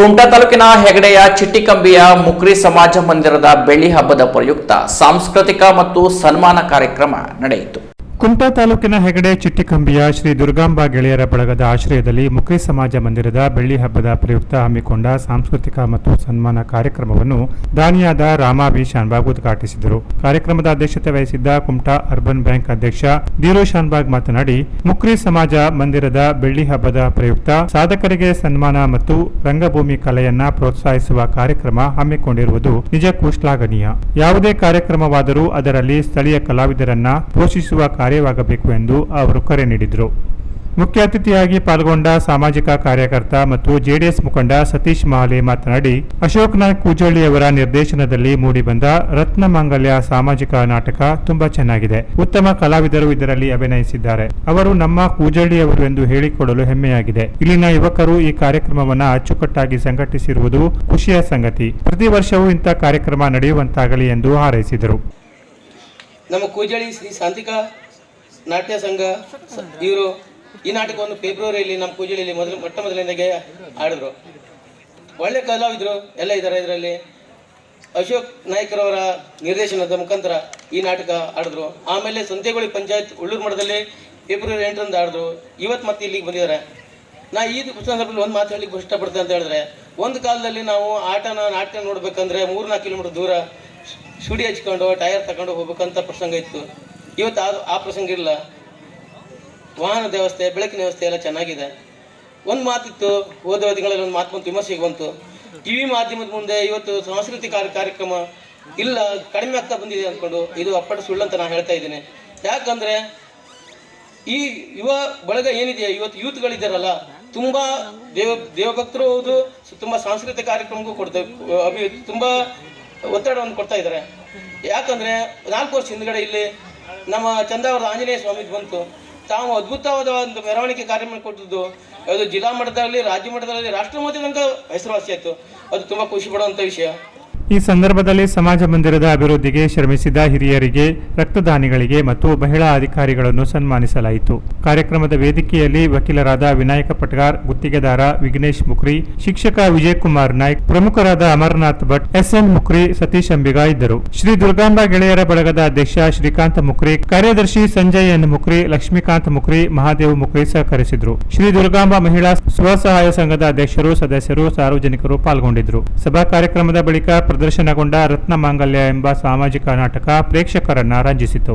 ಕುಮಟಾ ತಾಲೂಕಿನ ಹೆಗಡೆಯ ಚಿಟ್ಟಿಕಂಬಿಯ ಮುಕ್ರಿ ಸಮಾಜ ಮಂದಿರದ ಬೆಳ್ಳಿ ಹಬ್ಬದ ಪ್ರಯುಕ್ತ ಸಾಂಸ್ಕೃತಿಕ ಮತ್ತು ಸನ್ಮಾನ ಕಾರ್ಯಕ್ರಮ ನಡೆಯಿತು. ಕುಮಟಾ ತಾಲೂಕಿನ ಹೆಗಡೆ ಚಿಟ್ಟಿಕಂಬಿಯ ಶ್ರೀ ದುರ್ಗಾಂಬಾ ಗೆಳೆಯರ ಬಳಗದ ಆಶ್ರಯದಲ್ಲಿ ಮುಖ್ಯ ಸಮಾಜ ಮಂದಿರದ ಬೆಳ್ಳಿ ಹಬ್ಬದ ಪ್ರಯುಕ್ತ ಹಮ್ಮಿಕೊಂಡ ಸಾಂಸ್ಕೃತಿಕ ಮತ್ತು ಸನ್ಮಾನ ಕಾರ್ಯಕ್ರಮವನ್ನು ದಾನಿಯಾದ ರಾಮಾಭಿ ಶಾನ್ಬಾಗ್ ಉದ್ಘಾಟಿಸಿದರು. ಕಾರ್ಯಕ್ರಮದ ಅಧ್ಯಕ್ಷತೆ ವಹಿಸಿದ್ದ ಕುಮಟಾ ಅರ್ಬನ್ ಬ್ಯಾಂಕ್ ಅಧ್ಯಕ್ಷ ದೀರು ಶಾನ್ಬಾಗ್ ಮಾತನಾಡಿ, ಮುಕ್ರಿ ಸಮಾಜ ಮಂದಿರದ ಬೆಳ್ಳಿ ಹಬ್ಬದ ಪ್ರಯುಕ್ತ ಸಾಧಕರಿಗೆ ಸನ್ಮಾನ ಮತ್ತು ರಂಗಭೂಮಿ ಕಲೆಯನ್ನ ಪ್ರೋತ್ಸಾಹಿಸುವ ಕಾರ್ಯಕ್ರಮ ಹಮ್ಮಿಕೊಂಡಿರುವುದು ನಿಜಕ್ಕೂ ಶ್ಲಾಘನೀಯ ಯಾವುದೇ ಕಾರ್ಯಕ್ರಮವಾದರೂ ಅದರಲ್ಲಿ ಸ್ಥಳೀಯ ಕಲಾವಿದರನ್ನ ಪೋಷಿಸುವ ಕಾರ್ಯವಾಗಬೇಕು ಎಂದು ಅವರು ಕರೆ ನೀಡಿದರು. ಮುಖ್ಯ ಅತಿಥಿಯಾಗಿ ಪಾಲ್ಗೊಂಡ ಸಾಮಾಜಿಕ ಕಾರ್ಯಕರ್ತ ಮತ್ತು ಜೆಡಿಎಸ್ ಮುಖಂಡ ಸತೀಶ್ ಮಹಾಲೆ ಮಾತನಾಡಿ, ಅಶೋಕ್ ಕೂಜಳ್ಳಿ ಅವರ ನಿರ್ದೇಶನದಲ್ಲಿ ಮೂಡಿಬಂದ ರತ್ನ ಮಾಂಗಲ್ಯ ಸಾಮಾಜಿಕ ನಾಟಕ ತುಂಬಾ ಚೆನ್ನಾಗಿದೆ. ಉತ್ತಮ ಕಲಾವಿದರು ಇದರಲ್ಲಿ ಅಭಿನಯಿಸಿದ್ದಾರೆ. ಅವರು ನಮ್ಮ ಕೂಜಳ್ಳಿ ಅವರು ಎಂದು ಹೇಳಿಕೊಳ್ಳಲು ಹೆಮ್ಮೆಯಾಗಿದೆ. ಇಲ್ಲಿನ ಯುವಕರು ಈ ಕಾರ್ಯಕ್ರಮವನ್ನು ಅಚ್ಚುಕಟ್ಟಾಗಿ ಸಂಘಟಿಸಿರುವುದು ಖುಷಿಯ ಸಂಗತಿ. ಪ್ರತಿ ವರ್ಷವೂ ಇಂಥ ಕಾರ್ಯಕ್ರಮ ನಡೆಯುವಂತಾಗಲಿ ಎಂದು ಹಾರೈಸಿದರು. ನಮ್ಮ ಕೂಜಳ್ಳಿ ಶ್ರೀ ಶಾಂತಿಕಾ ನಾಟ್ಯ ಸಂಘ, ಇವರು ಈ ನಾಟಕವನ್ನು ಫೆಬ್ರವರಿಯಲ್ಲಿ ನಮ್ಮ ಕೂಜಳಿಯಲ್ಲಿ ಮೊದಲು, ಮೊಟ್ಟ ಮೊದಲನೇಗೆ ಆಡಿದ್ರು ಒಳ್ಳೆ ಕಲಾವಿದರು, ಎಲ್ಲ ಇದ್ದಾರೆ ಇದರಲ್ಲಿ. ಅಶೋಕ್ ನಾಯ್ಕರವರ ನಿರ್ದೇಶನದ ಮುಖಾಂತರ ಈ ನಾಟಕ ಆಡಿದ್ರು ಆಮೇಲೆ ಸಂತೆಗುಳಿ ಪಂಚಾಯತ್ ಉಳ್ಳೂರು ಮಠದಲ್ಲಿ ಫೆಬ್ರವರಿ ಎಂಟರಂದು ಆಡಿದ್ರು ಇವತ್ತು ಮತ್ತೆ ಇಲ್ಲಿಗೆ ಬಂದಿದ್ದಾರೆ. ನಾ ಈ ಸಂದರ್ಭದಲ್ಲಿ ಒಂದು ಮಾತು ಹೇಳಿಕ್ಕೆ ಇಷ್ಟಪಡ್ತೇನೆ ಅಂತ ಹೇಳಿದ್ರೆ, ಒಂದು ಕಾಲದಲ್ಲಿ ನಾವು ಆಟನ ನಾಟಕ ಮೂರು ನಾಲ್ಕು ಕಿಲೋಮೀಟರ್ ದೂರ ಸುಡಿ ಹಚ್ಕೊಂಡು, ಟೈರ್ ತಗೊಂಡು ಹೋಗ್ಬೇಕಂತ ಪ್ರಸಂಗ ಇತ್ತು. ಇವತ್ತು ಆ ಆ ಪ್ರಸಂಗ ಇಲ್ಲ ವಾಹನ ವ್ಯವಸ್ಥೆ, ಬೆಳಕಿನ ವ್ಯವಸ್ಥೆ ಎಲ್ಲ ಚೆನ್ನಾಗಿದೆ. ಒಂದು ಮಾತಿತ್ತು, ಹೋದ ತಿಂಗಳಲ್ಲಿ ಒಂದು ಮಾತು ಬಂತು, ವಿಮರ್ಶೆಗೆ ಬಂತು. ಟಿ ವಿ ಮಾಧ್ಯಮದ ಮುಂದೆ ಇವತ್ತು ಸಾಂಸ್ಕೃತಿಕ ಕಾರ್ಯ- ಕಾರ್ಯಕ್ರಮ ಇಲ್ಲ, ಕಡಿಮೆ ಆಗ್ತಾ ಬಂದಿದೆ ಅಂದ್ಕೊಂಡು ಇದು ಅಪ್ಪಟ ಸುಳ್ಳು ಅಂತ ನಾನು ಹೇಳ್ತಾ ಇದ್ದೀನಿ. ಯಾಕಂದರೆ ಈ ಯುವ ಬಳಗ ಏನಿದೆ ಇವತ್ತು ಯೂತ್ಗಳಿದ್ದಾರಲ್ಲ ತುಂಬ ದೇವ, ದೇವಭಕ್ತರು ಹೌದು, ತುಂಬ ಸಾಂಸ್ಕೃತಿಕ ಕಾರ್ಯಕ್ರಮಕ್ಕೂ ಕೊಡ್ತಾ, ಅಭಿ, ತುಂಬ ಒತ್ತಡವನ್ನು ಕೊಡ್ತಾ ಇದ್ದಾರೆ. ಯಾಕಂದರೆ ನಾಲ್ಕು ವರ್ಷ ಹಿಂದ್ಗಡೆ ಇಲ್ಲಿ ನಮ್ಮ ಚಂದಾವರದ ಆಂಜನೇಯ ಸ್ವಾಮಿ ಬಂತು. ತಾವು ಅದ್ಭುತವಾದ ಒಂದು ಮೆರವಣಿಗೆ ಕಾರ್ಯಕ್ರಮ ಕೊಟ್ಟಿದ್ದು. ಅದು ಜಿಲ್ಲಾ ಮಟ್ಟದಲ್ಲಿ, ರಾಜ್ಯ ಮಟ್ಟದಲ್ಲಿ, ರಾಷ್ಟ್ರ ಮಟ್ಟದ ಹೆಸರುವಾಸಿ ಆಯಿತು ಅದು ತುಂಬ ಖುಷಿ ಪಡುವಂಥ ವಿಷಯ. ಈ ಸಂದರ್ಭದಲ್ಲಿ ಸಮಾಜ ಮಂದಿರದ ಅಭಿವೃದ್ಧಿಗೆ ಶ್ರಮಿಸಿದ ಹಿರಿಯರಿಗೆ, ರಕ್ತದಾನಿಗಳಿಗೆ ಮತ್ತು ಮಹಿಳಾ ಅಧಿಕಾರಿಗಳನ್ನು ಸನ್ಮಾನಿಸಲಾಯಿತು. ಕಾರ್ಯಕ್ರಮದ ವೇದಿಕೆಯಲ್ಲಿ ವಕೀಲರಾದ ವಿನಾಯಕ ಪಟ್ಗಾರ್, ಗುತ್ತಿಗೆದಾರ ವಿಘ್ನೇಶ್ ಮುಕ್ರಿ ಶಿಕ್ಷಕ ವಿಜಯಕುಮಾರ್ ನಾಯ್ಕ್, ಪ್ರಮುಖರಾದ ಅಮರನಾಥ್ ಭಟ್, ಎಸ್ಎನ್ ಮುಕ್ರಿ ಸತೀಶ್ ಅಂಬಿಗ ಇದ್ದರು. ಶ್ರೀ ದುರ್ಗಾಂಬ ಗೆಳೆಯರ ಬಳಗದ ಅಧ್ಯಕ್ಷ ಶ್ರೀಕಾಂತ್ ಮುಕ್ರಿ ಕಾರ್ಯದರ್ಶಿ ಸಂಜಯ್ ಎನ್ ಮುಕ್ರಿ ಲಕ್ಷ್ಮೀಕಾಂತ್ ಮುಕ್ರಿ ಮಹಾದೇವ್ ಮುಕ್ರಿ ಸಹಕರಿಸಿದ್ರು. ಶ್ರೀ ದುರ್ಗಾಂಬ ಮಹಿಳಾ ಸ್ವಸಹಾಯ ಸಂಘದ ಅಧ್ಯಕ್ಷರು, ಸದಸ್ಯರು, ಸಾರ್ವಜನಿಕರು ಪಾಲ್ಗೊಂಡಿದ್ದರು ಸಭಾ ಕಾರ್ಯಕ್ರಮದ ಬಳಿಕ ಪ್ರದರ್ಶನಗೊಂಡ ರತ್ನ ಮಾಂಗಲ್ಯ ಎಂಬ ಸಾಮಾಜಿಕ ನಾಟಕ ಪ್ರೇಕ್ಷಕರನ್ನ ರಂಜಿಸಿತು.